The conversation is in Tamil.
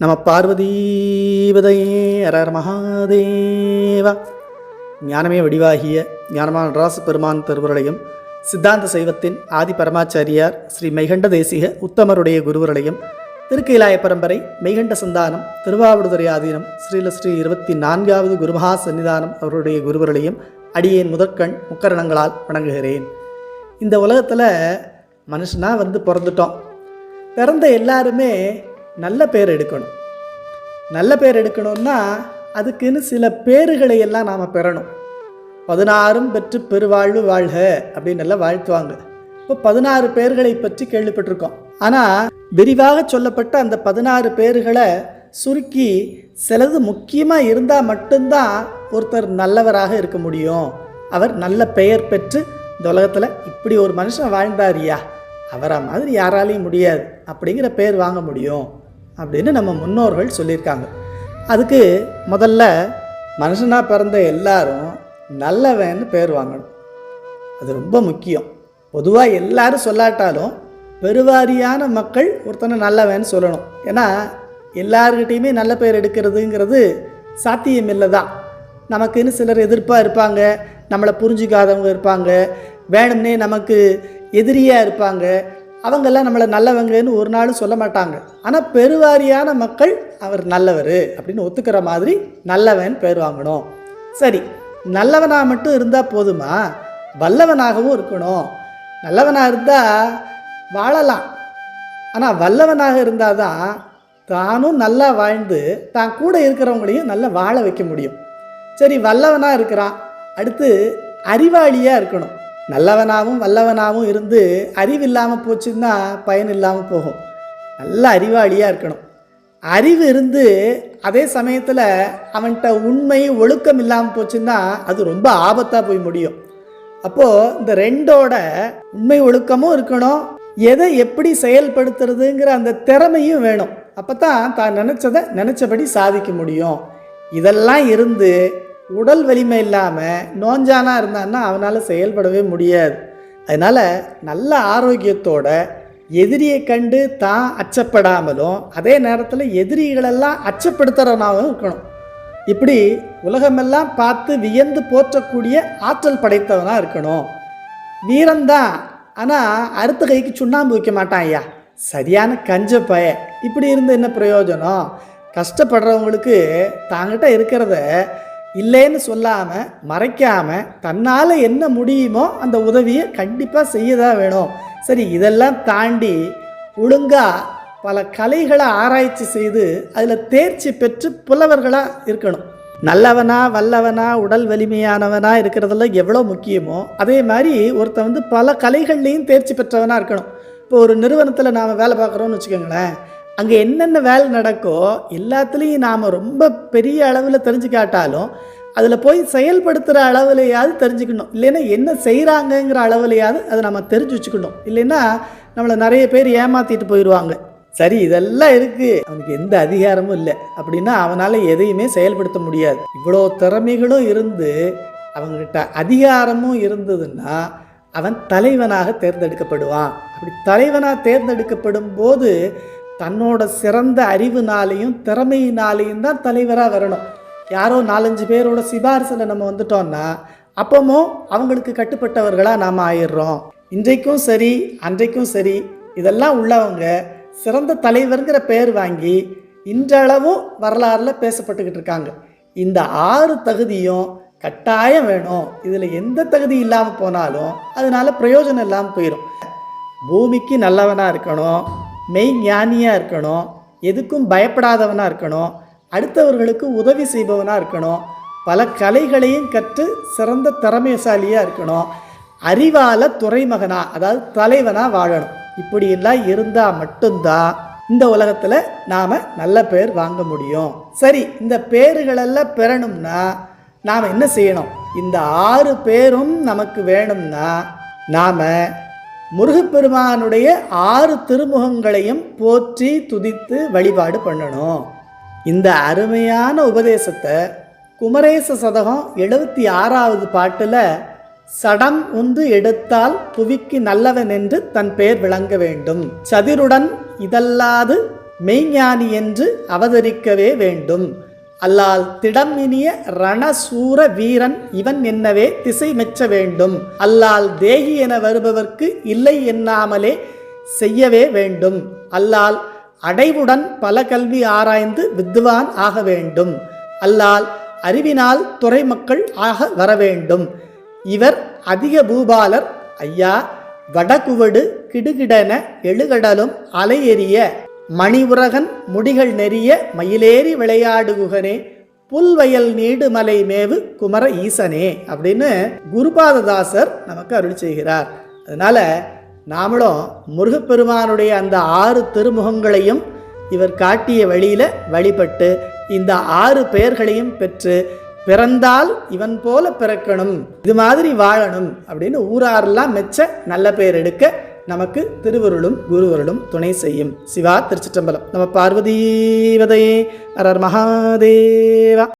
நம பார்வதீபதையே அரர் மகாதேவா. ஞானமே வடிவாகிய ஞானமான ராசு பெருமான் திருவருளையும் சித்தாந்த சைவத்தின் ஆதி பரமாச்சாரியார் ஸ்ரீ மைகண்ட தேசிக உத்தமருடைய குருவருளையும் திருக்கைலாய பரம்பரை மெய்கண்ட சந்தானம் திருவாவடுதுறை ஆதீனம் ஸ்ரீல ஸ்ரீ இருபத்தி நான்காவது குருமகா சன்னிதானம் அவருடைய குருவருளையும் அடியேன் முதற்கண் முக்கரணங்களால் வணங்குகிறேன். இந்த உலகத்தில் மனுஷனாக வந்து பிறந்துட்டோம். பிறந்த எல்லாருமே நல்ல பேர் எடுக்கணும். நல்ல பேர் எடுக்கணும்னா அதுக்குன்னு சில பேர்களை எல்லாம் நாம் பெறணும். பதினாறும் பெற்று பெருவாழ்வு வாழ்க அப்படின்னு எல்லாம் வாழ்த்துவாங்க. இப்போ பதினாறு பேர்களை பற்றி கேள்விப்பட்டிருக்கோம். ஆனால் விரிவாக சொல்லப்பட்ட அந்த பதினாறு பேர்களை சுருக்கி சிலது முக்கியமாக இருந்தால் மட்டும்தான் ஒருத்தர் நல்லவராக இருக்க முடியும். அவர் நல்ல பெயர் பெற்று இந்த உலகத்தில் இப்படி ஒரு மனுஷன் வாழ்ந்தாரியா அவரை மாதிரி யாராலையும் முடியாது. அப்படிங்கிற பேர் வாங்க முடியும். அப்படின்னு நம்ம முன்னோர்கள் சொல்லியிருக்காங்க. அதுக்கு முதல்ல மனுஷனாக பிறந்த எல்லாரும் நல்லவன்னு பேர் வாங்கணும். அது ரொம்ப முக்கியம். பொதுவாக எல்லாரும் சொல்லாட்டாலும் பெருவாரியான மக்கள் ஒருத்தனை நல்லவன்னு சொல்லணும். ஏன்னா எல்லார்கிட்டேயுமே நல்ல பேர் எடுக்கிறதுங்கிறது சாத்தியம் இல்லை தான் நமக்குன்னு சிலர் எதிர்ப்பாக இருப்பாங்க. நம்மளை புரிஞ்சிக்காதவங்க இருப்பாங்க. வேணும்னே நமக்கு எதிரியாக இருப்பாங்க. அவங்கெல்லாம் நம்மளை நல்லவங்கன்னு ஒரு நாளும் சொல்ல மாட்டாங்க. ஆனால் பெருவாரியான மக்கள் அவர் நல்லவர் அப்படின்னு ஒத்துக்கிற மாதிரி நல்லவன் பேர் வாங்கணும். சரி நல்லவனாக மட்டும் இருந்தால் போதுமா? வல்லவனாகவும் இருக்கணும். நல்லவனாக இருந்தால் வாழலாம். ஆனால் வல்லவனாக இருந்தால் தான் தானும் நல்லா வாழ்ந்து தான் கூட இருக்கிறவங்களையும் நல்லா வாழ வைக்க முடியும். சரி வல்லவனாக இருக்கிறான். அடுத்து அறிவாளியாக இருக்கணும். நல்லவனாகவும் வல்லவனாகவும் இருந்து அறிவு இல்லாமல் போச்சுன்னா பயன் இல்லாமல் போகும். நல்ல அறிவாளியாக இருக்கணும். அறிவு இருந்து அதே சமயத்தில் அவன்கிட்ட உண்மை ஒழுக்கம் இல்லாமல் போச்சுன்னா அது ரொம்ப ஆபத்தாக போய் முடியும். அப்போது இந்த ரெண்டோட உண்மை ஒழுக்கமும் இருக்கணும். எதை எப்படி செயல்படுத்துறதுங்கிற அந்த திறமையும் வேணும். அப்போ தான் தான் நினச்சதை நினச்சபடி சாதிக்க முடியும். இதெல்லாம் இருந்து உடல் வலிமை இல்லாமல் நோஞ்சானா இருந்தான்னா அவனால் செயல்படவே முடியாது. அதனால் நல்ல ஆரோக்கியத்தோட எதிரியை கண்டு தான் அச்சப்படாமலும் அதே நேரத்தில் எதிரிகளெல்லாம் அச்சப்படுத்துகிறவனாகவும் இருக்கணும். இப்படி உலகமெல்லாம் பார்த்து வியந்து போற்றக்கூடிய ஆற்றல் படைத்தவனாக இருக்கணும். வீரம்தான் ஆனால் அடுத்த கைக்கு சுண்ணாம்பு வைக்க மாட்டான் ஐயா. சரியான கஞ்ச பய. இப்படி இருந்து என்ன பிரயோஜனம்? கஷ்டப்படுறவங்களுக்கு தாங்கிட்ட இருக்கிறத இல்லைன்னு சொல்லாமல் மறைக்காமல் தன்னால் என்ன முடியுமோ அந்த உதவியை கண்டிப்பாக செய்ய தான் வேணும். சரி இதெல்லாம் தாண்டி ஒழுங்காக பல கலைகளை ஆராய்ச்சி செய்து அதில் தேர்ச்சி பெற்று புலவர்களாக இருக்கணும். நல்லவனா வல்லவனா உடல் வலிமையானவனா இருக்கிறதெல்லாம் எவ்வளோ முக்கியமோ அதே மாதிரி ஒருத்தன் வந்து பல கலைகள்லேயும் தேர்ச்சி பெற்றவனாக இருக்கணும். இப்போ ஒரு நிறுவனத்தில் நாம் வேலை பார்க்குறோன்னு வச்சுக்கோங்களேன். அங்கே என்னென்ன வேலை நடக்கோ எல்லாத்துலேயும் நாம் ரொம்ப பெரிய அளவில் தெரிஞ்சு காட்டாலும் அதில் போய் செயல்படுத்துகிற அளவுலையாவது தெரிஞ்சுக்கணும். இல்லைன்னா என்ன செய்கிறாங்கங்கிற அளவுலையாவது அதை நம்ம தெரிஞ்சு வச்சுக்கணும். இல்லைன்னா நம்மளை நிறைய பேர் ஏமாற்றிட்டு போயிடுவாங்க சரி இதெல்லாம் இருக்குது அவனுக்கு எந்த அதிகாரமும் இல்லை. அப்படின்னா அவனால் எதையுமே செயல்படுத்த முடியாது. இவ்வளோ திறமைகளும் இருந்து அவங்ககிட்ட அதிகாரமும் இருந்ததுன்னா அவன் தலைவனாக தேர்ந்தெடுக்கப்படுவான். அப்படி தலைவனாக தேர்ந்தெடுக்கப்படும் போது தன்னோட சிறந்த அறிவுனாலையும் திறமையினாலையும் தான் தலைவராக வரணும். யாரோ நாலஞ்சு பேரோட சிபாரிசில் நம்ம வந்துட்டோம்னா அப்பவும் அவங்களுக்கு கட்டுப்பட்டவர்களாக நாம் ஆயிடுறோம். இன்றைக்கும் சரி அன்றைக்கும் சரி இதெல்லாம் உள்ளவங்க சிறந்த தலைவருங்கிற பேர் வாங்கி இன்றளவும் வரலாறில் பேசப்பட்டுக்கிட்டு இருக்காங்க. இந்த ஆறு தகுதியும் கட்டாயம் வேணும். இதில் எந்த தகுதி இல்லாமல் போனாலும் அதனால் பிரயோஜனம் இல்லாமல் போயிடும் பூமிக்கு நல்லவனாக இருக்கணும். மெய் ஞானியாக இருக்கணும் எதுக்கும் பயப்படாதவனாக இருக்கணும் அடுத்தவர்களுக்கு உதவி செய்பவனாக இருக்கணும் பல கலைகளையும் கற்று சிறந்த திறமைசாலியாக இருக்கணும். அறிவால துறைமகனா அதாவது தலைவனாக வாழணும். இப்படியெல்லாம் இருந்தால் மட்டும்தான் இந்த உலகத்தில் நாம் நல்ல பேர் வாங்க முடியும். சரி இந்த பேர்களெல்லாம் பெறணும்னா நாம் என்ன செய்யணும்? இந்த ஆறு பேரும் நமக்கு வேணும்னா நாம் முருகப்பெருமானுடைய ஆறு திருமுகங்களையும் போற்றி துதித்து வழிபாடு பண்ணணும். இந்த அருமையான உபதேசத்தை குமரேச சதகம் எழுபத்தி ஆறாவது பாட்டில் சடம் உந்து எடுத்தால் புவிக்கு நல்லவன் என்று தன் பெயர் விளங்க வேண்டும். சதிருடன் இதல்லாது மெய்ஞானி என்று அவதரிக்கவே வேண்டும். அல்லால் திடமினிய ரணசூர வீரன் இவன் என்னவே திசை மெச்ச வேண்டும். அல்லால் தேகி என வருபவர்க்கு இல்லை எண்ணாமலே செய்யவே வேண்டும். அல்லால் அடைவுடன் பல கல்வி ஆராய்ந்து வித்துவான் ஆக வேண்டும். அல்லால் அறிவினால் துறை மக்கள் ஆக வர வேண்டும். இவர் அதிக பூபாலர் ஐயா வடகுவடு கிடுகிடன எழுகடலும் அலையெறிய மணிவுரகன் முடிகள் நெறிய மயிலேறி விளையாடுகுகனே புல்வயல் நீடுமலை மேவு குமர ஈசனே அப்படின்னு குருபாததாசர் நமக்கு அருள் செய்கிறார். அதனால நாமளும் முருகப்பெருமானுடைய அந்த ஆறு திருமுகங்களையும் இவர் காட்டிய வழியில் வழிபட்டு இந்த ஆறு பெயர்களையும் பெற்று பிறந்தால் இவன் போல பிறக்கணும் இது மாதிரி வாழணும் அப்படின்னு ஊராரெல்லாம் மெச்ச நல்ல பெயர் எடுக்க நமக்கு திருவருளும் குருவருளும் துணை செய்யும். சிவா திருச்சிற்றம்பலம். நம்ம பார்வதீவதையே அரர் மகாதேவா.